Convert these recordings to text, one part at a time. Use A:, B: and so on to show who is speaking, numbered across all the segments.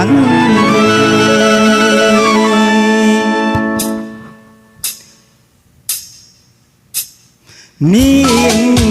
A: என் நினைவுகள் அங்கே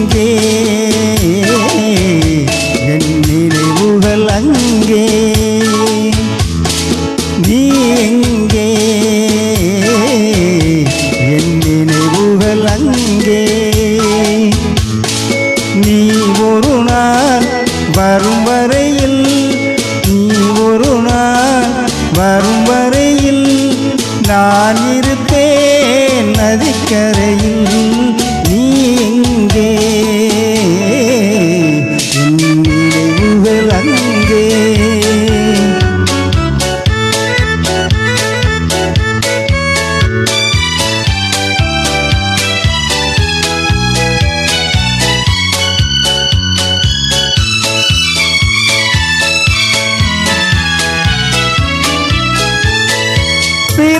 A: நான் இருப்பேன் நதிக்கரை.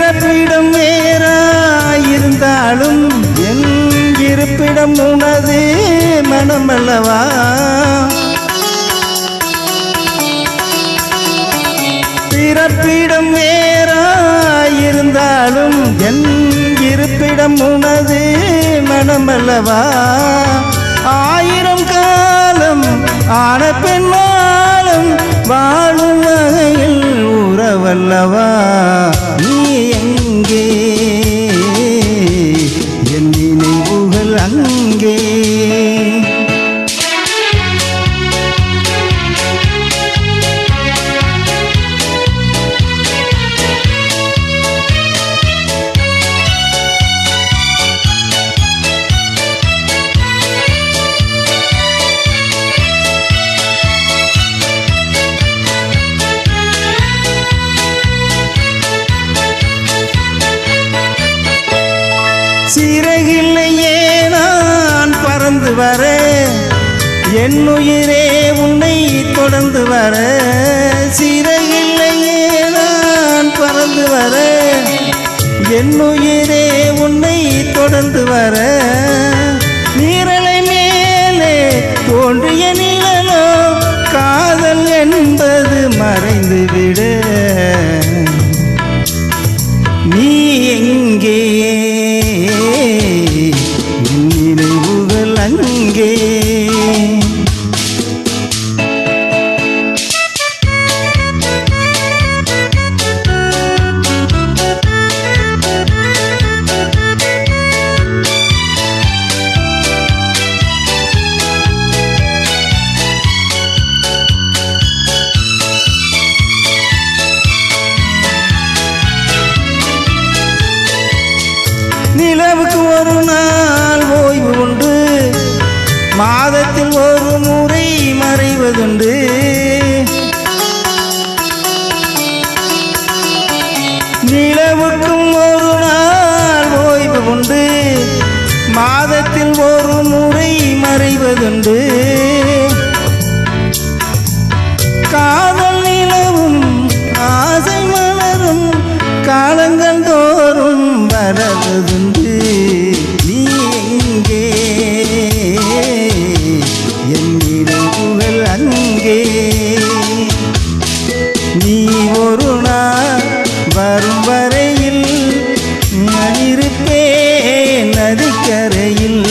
A: பிறப்பிடம் வேறாயிருந்தாலும் என் இருப்பிடம் உனது மனமல்லவா? பிறப்பிடம் வேறாயிருந்தாலும் என் இருப்பிடம் உனது மனமல்லவா? ஆயிரம் காலம் ஆன பெண்ணாலும் வாழும் நினைவுகள் சிறகில்லை தொடர்ந்து வர. என் உயிரே உன்னை தொடர்ந்து வர. சிறையில்லையே நான் பறந்து வர. என் உயிரே உன்னை தொடர்ந்து வர. நீரலை மேலே தோன்றிய நிழலோ காதல் என்பது மறைந்து விட அங்கே. மாதத்தில் ஒரு முறை மறைவதுண்டு. நிலவுக்கும் ஒரு நாள் ஓய்வு உண்டு. மாதத்தில் ஒரு முறை மறைவதுண்டு. கா நதிக்கரையில்